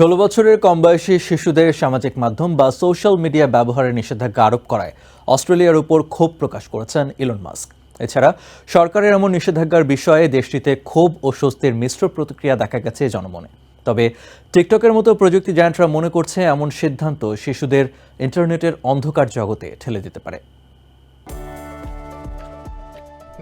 ষোলো বছরের কম বয়সী শিশুদের সামাজিক মাধ্যম বা সোশ্যাল মিডিয়া ব্যবহারের নিষেধাজ্ঞা আরোপ করায় অস্ট্রেলিয়ার উপর ক্ষোভ প্রকাশ করেছেন ইলন মাস্ক। এছাড়া সরকারের এমন নিষেধাজ্ঞার বিষয়ে দেশটিতে ক্ষোভ ও স্বস্তির মিশ্র প্রতিক্রিয়া দেখা গেছে জনমনে। তবে টিকটকের মতো প্রযুক্তি জায়ান্টরা মনে করছে এমন সিদ্ধান্ত শিশুদের ইন্টারনেটের অন্ধকার জগতে ঠেলে দিতে পারে।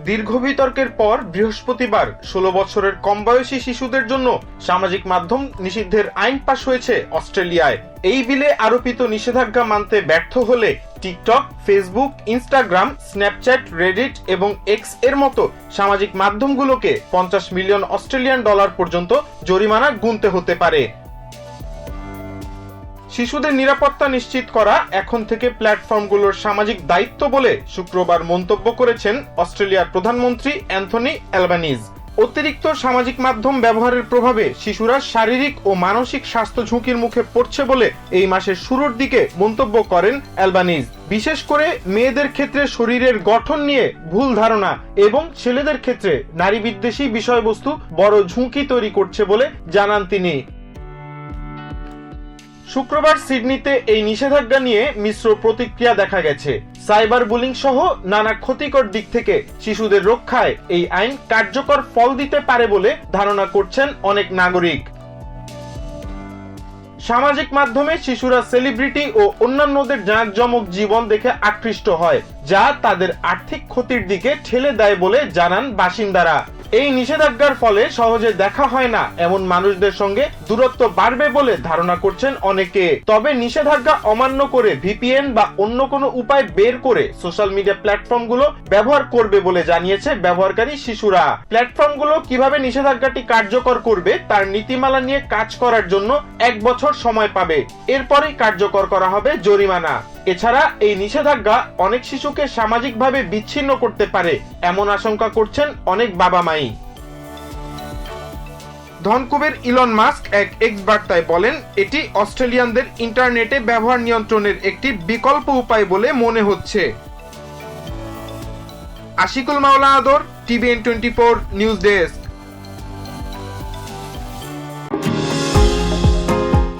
দীর্ঘ বিতর্কের পর বৃহস্পতিবার ষোলো বছরের কম বয়সী শিশুদের জন্য সামাজিক মাধ্যম নিষিদ্ধের আইন পাশ হয়েছে অস্ট্রেলিয়ায়। এই বিলে আরোপিত নিষেধাজ্ঞা মানতে ব্যর্থ হলে TikTok, Facebook, Instagram, Snapchat, Reddit এবং এক্সের মতো সামাজিক মাধ্যমগুলোকে পঞ্চাশ মিলিয়ন অস্ট্রেলিয়ান ডলার পর্যন্ত জরিমানা গুনতে হতে পারে। শিশুদের নিরাপত্তা নিশ্চিত করা এখন থেকে প্ল্যাটফর্মগুলোর সামাজিক দায়িত্ব বলে শুক্রবার মন্তব্য করেছেন অস্ট্রেলিয়ার প্রধানমন্ত্রী অ্যান্থনি অ্যালবানিজ। অতিরিক্ত সামাজিক মাধ্যম ব্যবহারের প্রভাবে শিশুরা শারীরিক ও মানসিক স্বাস্থ্য ঝুঁকির মুখে পড়ছে বলে এই মাসের শুরুর দিকে মন্তব্য করেন অ্যালবানিজ। বিশেষ করে মেয়েদের ক্ষেত্রে শরীরের গঠন নিয়ে ভুল ধারণা এবং ছেলেদের ক্ষেত্রে নারী বিদ্বেষী বিষয়বস্তু বড় ঝুঁকি তৈরি করছে বলে জানান তিনি। শুক্রবার সিডনিতে এই নিষেধাজ্ঞা নিয়ে মিশ্র প্রতিক্রিয়া দেখা গেছে। সাইবার বুলিং সহ নানা ক্ষতিকর দিক থেকে শিশুদের রক্ষায় এই আইন কার্যকর ফল দিতে পারে বলে ধারণা করছেন অনেক নাগরিক। সামাজিক মাধ্যমে শিশুরা সেলিব্রিটি ও অন্যান্যদের জাঁকজমক জীবন দেখে আকৃষ্ট হয়, যা তাদের আর্থিক ক্ষতির দিকে ঠেলে দেয় বলে জানান বাসিন্দারা। এই নিষেধাজ্ঞার ফলে সহজে দেখা হয় না। এমন মানুষদের সঙ্গে দূরত্ব বাড়বে বলে ধারণা করছেন অনেকে। তবে নিষেধাজ্ঞা অমান্য করে ভিপিএন বা অন্য কোনো উপায় বের করে সোশ্যাল মিডিয়া প্ল্যাটফর্মগুলো ব্যবহার করবে বলে জানিয়েছে ব্যবহারকারী শিশুরা। প্ল্যাটফর্মগুলো কীভাবে নিষেধাজ্ঞাটি কার্যকর করবে তার নীতিমালা নিয়ে কাজ করার জন্য এক বছর সময় পাবে। এরপরেই কার্যকর করা হবে জরিমানা। এছাড়া এই নিষেধাজ্ঞা অনেক শিশুকে সামাজিকভাবে বিচ্ছিন্ন করতে পারে, এমন আশঙ্কা করছেন অনেক বাবা মাই। ধনকুবের ইলন মাস্ক এক এক্স বার্তায় বলেন, এটি অস্ট্রেলিয়ানদের ইন্টারনেটে ব্যবহার নিয়ন্ত্রণের একটি বিকল্প উপায় বলে মনে হচ্ছে। Ashikul Maula Adar, TVN twenty four news desk.